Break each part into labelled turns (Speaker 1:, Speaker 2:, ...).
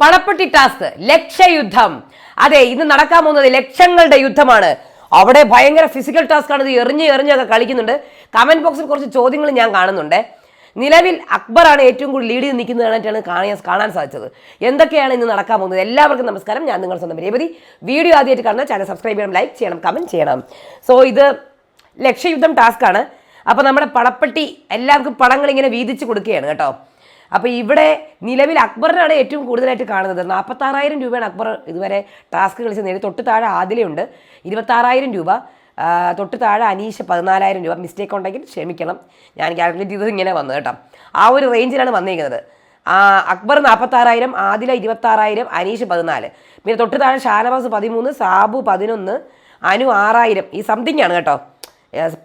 Speaker 1: പണപ്പെട്ടി task ലക്ഷയുദ്ധം. അതെ ഇന്ന് നടക്കാൻ പോകുന്നത് ലക്ഷങ്ങളുടെ യുദ്ധമാണ്. അവിടെ ഭയങ്കര ഫിസിക്കൽ ടാസ്ക് ആണ് ഇത് എറിഞ്ഞ് എറിഞ്ഞൊക്കെ കളിക്കുന്നുണ്ട്. കമന്റ് ബോക്സിൽ കുറച്ച് ചോദ്യങ്ങൾ ഞാൻ കാണുന്നുണ്ട്. നിലവിൽ അക്ബറാണ് ഏറ്റവും കൂടുതൽ ലീഡ് ചെയ്ത് നിൽക്കുന്നതായിട്ടാണ് കാണാൻ കാണാൻ സാധിച്ചത്. എന്തൊക്കെയാണ് ഇന്ന് നടക്കാൻ പോകുന്നത്? എല്ലാവർക്കും നമസ്കാരം. ഞാൻ നിങ്ങൾ സ്വന്തം രേവതി. വീഡിയോ ആദ്യമായിട്ട് കാണുന്ന ചാനൽ സബ്സ്ക്രൈബ് ചെയ്യണം ലൈക്ക് ചെയ്യണം കമന്റ് ചെയ്യണം. സോ ഇത് ലക്ഷ്യയുദ്ധം ടാസ്ക് ആണ്. അപ്പോൾ നമ്മുടെ പടപ്പെട്ടി എല്ലാവർക്കും പടങ്ങൾ ഇങ്ങനെ വീതിച്ച് കൊടുക്കുകയാണ് കേട്ടോ. അപ്പോൾ ഇവിടെ നിലവിൽ അക്ബറിനാണ് ഏറ്റവും കൂടുതലായിട്ട് കാണുന്നത്. നാൽപ്പത്താറായിരം രൂപയാണ് അക്ബർ ഇതുവരെ ടാസ്ക് കളിച്ച് നേടി. തൊട്ട് താഴെ ആദിലുണ്ട് ഇരുപത്താറായിരം രൂപ. തൊട്ട് താഴെ അനീഷ് പതിനാലായിരം രൂപ. മിസ്റ്റേക്ക് ഉണ്ടെങ്കിൽ ക്ഷമിക്കണം. ഞാൻ കാൽക്കുലേറ്റ് ചെയ്തത് ഇങ്ങനെ വന്നു കേട്ടോ. ആ ഒരു റേഞ്ചിലാണ് വന്നിരിക്കുന്നത് അക്ബർ നാൽപ്പത്താറായിരം ആദില ഇരുപത്താറായിരം അനീഷ് പതിനാല്. പിന്നെ തൊട്ട് താഴെ ഷാനവാസ് പതിമൂന്ന് സാബു പതിനൊന്ന് അനു ആറായിരം. ഈ സംതിങ് ആണ് കേട്ടോ.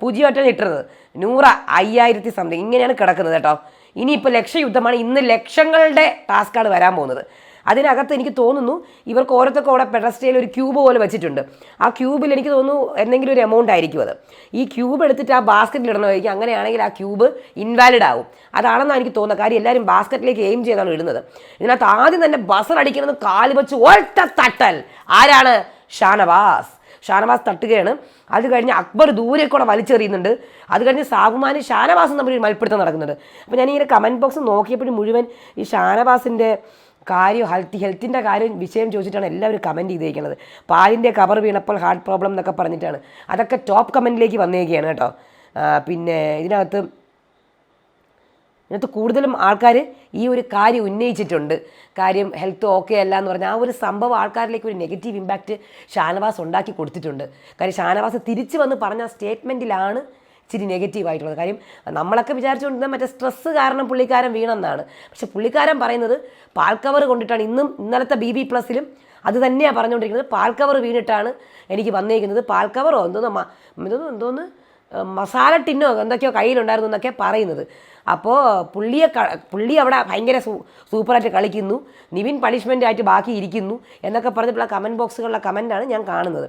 Speaker 1: പൂജ്യമായിട്ടാണ് ഇട്ടുന്നത് നൂറ അയ്യായിരത്തി സംതിങ് ഇങ്ങനെയാണ് കിടക്കുന്നത് കേട്ടോ. ഇനിയിപ്പോൾ ലക്ഷ്യയുദ്ധമാണ് ഇന്ന് ലക്ഷങ്ങളുടെ ടാസ്ക്കാണ് വരാൻ പോകുന്നത്. അതിനകത്ത് എനിക്ക് തോന്നുന്നു ഇവർക്ക് ഓരോരുത്തർക്കും അവിടെ പെഡസ്റ്റയിൽ ഒരു ക്യൂബ് പോലെ വെച്ചിട്ടുണ്ട്. ആ ക്യൂബിൽ എനിക്ക് തോന്നുന്നു എന്തെങ്കിലും ഒരു എമൗണ്ട് ആയിരിക്കും അത്. ഈ ക്യൂബ് എടുത്തിട്ട് ആ ബാസ്ക്കറ്റിൽ ഇടണമായിരിക്കും അങ്ങനെയാണെങ്കിൽ ആ ക്യൂബ് ഇൻവാലിഡ് ആവും. അതാണെന്നാണ് എനിക്ക് തോന്നുന്നത്. കാര്യം എല്ലാവരും ബാസ്ക്കറ്റിലേക്ക് എയിം ചെയ്താണ് ഇടുന്നത്. ഇതിനകത്ത് ആദ്യം തന്നെ ബസർ അടിക്കുന്നത് കാൽ വെച്ച് ഒറ്റ തട്ടൽ. ആരാണ്? ഷാനവാസ്. ഷാനവാസ് തട്ടുകയാണ്. അത് കഴിഞ്ഞ് അക്ബർ ദൂരെ വലിച്ചെറിയുന്നുണ്ട്. അത് കഴിഞ്ഞ് സാബുമാനും ഷാനവാസും തമ്മിൽ മൽപ്പിടുത്തം നടക്കുന്നുണ്ട്. അപ്പോൾ ഞാൻ ഇങ്ങനെ കമന്റ് ബോക്സ് നോക്കിയപ്പോഴും മുഴുവൻ ഈ ഷാനവാസിന്റെ കാര്യം ഹെൽത്ത് ഹെൽത്തിന്റെ കാര്യം വിഷയം ചോദിച്ചിട്ടാണ് എല്ലാവരും കമന്റ് ചെയ്തേക്കുന്നത്. പാലിന്റെ കവർ വീണപ്പോൾ ഹാർട്ട് പ്രോബ്ലം എന്നൊക്കെ പറഞ്ഞിട്ടാണ്. അതൊക്കെ ടോപ്പ് കമന്റിലേക്ക് വന്നേക്കുകയാണ് കേട്ടോ. പിന്നെ ഇതിനകത്ത് ഇതിനകത്ത് കൂടുതലും ആൾക്കാർ ഈ ഒരു കാര്യം ഉന്നയിച്ചിട്ടുണ്ട്. കാര്യം ഹെൽത്ത് ഓക്കെ അല്ല എന്ന് പറഞ്ഞാൽ ആ ഒരു സംഭവം ആൾക്കാരിലേക്ക് ഒരു നെഗറ്റീവ് ഇമ്പാക്റ്റ് ഷാനവാസ് ഉണ്ടാക്കി കൊടുത്തിട്ടുണ്ട്. കാര്യം ഷാനവാസ് തിരിച്ചു വന്ന് പറഞ്ഞ സ്റ്റേറ്റ്മെന്റിലാണ് ഇച്ചിരി നെഗറ്റീവ് ആയിട്ടുള്ളത്. കാര്യം നമ്മളൊക്കെ വിചാരിച്ചുകൊണ്ടിരുന്ന മറ്റേ സ്ട്രെസ്സ് കാരണം പുള്ളിക്കാരൻ വീണെന്നാണ്. പക്ഷെ പുള്ളിക്കാരൻ പറയുന്നത് പാൽ കവർ കൊണ്ടിട്ടാണ്. ഇന്നും ഇന്നലത്തെ ബി ബി പ്ലസിലും അത് തന്നെയാണ് പറഞ്ഞുകൊണ്ടിരിക്കുന്നത്. പാൽക്കവർ വീണിട്ടാണ് എനിക്ക് വന്നേക്കുന്നത്. പാൽക്കവറോ എന്തോന്ന് മ- എന്തോന്ന്? എന്തോന്ന്? മസാല ടിന്നോ എന്തൊക്കെയോ കയ്യിലുണ്ടായിരുന്നു എന്നൊക്കെ പറയുന്നത്. അപ്പോൾ പുള്ളിയെ പുള്ളി അവിടെ ഭയങ്കര സൂപ്പറായിട്ട് കളിക്കുന്നു. നിവിൻ പണിഷ്മെന്റ് ആയിട്ട് ബാക്കി ഇരിക്കുന്നു എന്നൊക്കെ പറഞ്ഞിട്ടുള്ള കമന്റ് ബോക്സുകളിലെ കമന്റാണ് ഞാൻ കാണുന്നത്.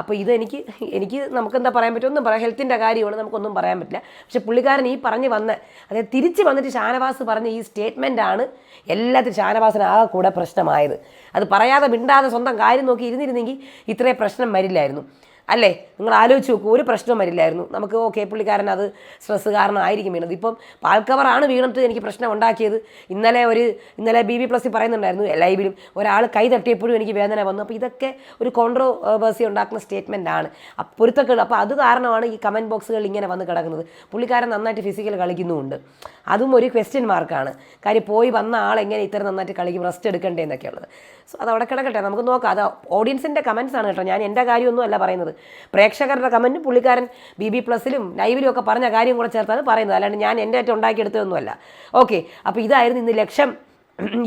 Speaker 1: അപ്പോൾ ഇത് എനിക്ക് എനിക്ക് നമുക്ക് എന്താ പറയാൻ പറ്റും ഒന്നും പറയാം ഹെൽത്തിന്റെ കാര്യമാണ് നമുക്കൊന്നും പറയാൻ പറ്റില്ല. പക്ഷേ പുള്ളിക്കാരൻ ഈ പറഞ്ഞ് വന്ന അതായത് തിരിച്ച് വന്നിട്ട് ഷാനവാസ് പറഞ്ഞ ഈ സ്റ്റേറ്റ്മെന്റാണ് എല്ലാത്തിനും ഷാനവാസിന് ആകെ കൂടെ പ്രശ്നമായത്. അത് പറയാതെ മിണ്ടാതെ സ്വന്തം കാര്യം നോക്കി ഇരുന്നിരുന്നെങ്കിൽ ഇത്രയും പ്രശ്നം വരില്ലായിരുന്നു. അല്ലേ? നിങ്ങൾ ആലോചിച്ച് നോക്കൂ ഒരു പ്രശ്നം വരില്ലായിരുന്നു. നമുക്ക് ഓക്കെ പുള്ളിക്കാരൻ അത് സ്ട്രെസ് കാരണമായിരിക്കും വീണത്. ഇപ്പം പാൽക്കവറാണ് വീണിട്ട് എനിക്ക് പ്രശ്നം ഉണ്ടാക്കിയത്. ഇന്നലെ ഒരു ഇന്നലെ ബി ബി പ്ലസ് പറയുന്നുണ്ടായിരുന്നു ലൈവിലും ഒരാൾ കൈ തട്ടിയപ്പോഴും എനിക്ക് വേദന വന്നു. അപ്പോൾ ഇതൊക്കെ ഒരു കോൺട്രോവേഴ്സി ഉണ്ടാക്കുന്ന സ്റ്റേറ്റ്മെന്റ് ആണ്. പൊരുത്തക്കേട്. അപ്പോൾ അത് കാരണമാണ് ഈ കമന്റ് ബോക്സുകൾ ഇങ്ങനെ വന്ന് കിടക്കുന്നത്. പുള്ളിക്കാരൻ നന്നായിട്ട് ഫിസിക്കൽ കളിക്കുന്നുമുണ്ട്. അതും ഒരു ക്വസ്റ്റ്യൻ മാർക്കാണ് കാര്യം പോയി വന്ന ആൾ എങ്ങനെ ഇത്ര നന്നായിട്ട് കളിക്കും റെസ്റ്റ് എടുക്കണ്ടേ എന്നൊക്കെ ഉള്ളത്. സോ അത് അവിടെ കിടക്കട്ടെ. നമുക്ക് നോക്കാം. അത് ഓഡിയൻസിന്റെ കമൻസ് ആണ് കേട്ടോ. ഞാൻ എന്റെ കാര്യമൊന്നും അല്ല പറയുന്നത്. പ്രേക്ഷകരുടെ കമന്റ് പുള്ളിക്കാരൻ ബി ബി പ്ലസിലും ലൈവിലും ഒക്കെ പറഞ്ഞ കാര്യം കൂടെ ചേർത്താണ് പറയുന്നത്. അല്ലാണ്ട് ഞാൻ എന്റെ ഏറ്റവും ഉണ്ടാക്കിയെടുത്തതൊന്നുമല്ല. ഓക്കെ അപ്പോൾ ഇതായിരുന്നു ഇന്ന് ലക്ഷം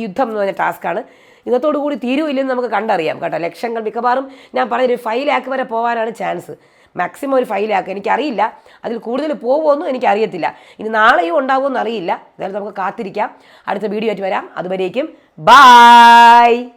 Speaker 1: യുദ്ധം എന്ന് പറഞ്ഞ ടാസ്ക്കാണ് ഇന്നത്തോടുകൂടി തീരുമില്ലെന്ന് നമുക്ക് കണ്ടറിയാം കേട്ടോ. ലക്ഷങ്ങൾ മിക്കവാറും ഞാൻ പറഞ്ഞൊരു ഫൈവ് ലാക്ക് വരെ പോകാനാണ് ചാൻസ് മാക്സിമം ഒരു ഫൈവ് ലാക്ക് എനിക്കറിയില്ല. അതിൽ കൂടുതൽ പോകുമെന്നും എനിക്കറിയത്തില്ല. ഇനി നാളെയും ഉണ്ടാവുമെന്ന് അറിയില്ല എന്തായാലും നമുക്ക് കാത്തിരിക്കാം. അടുത്ത വീഡിയോ ആയിട്ട് വരാം. അതുവരേക്കും ബായ്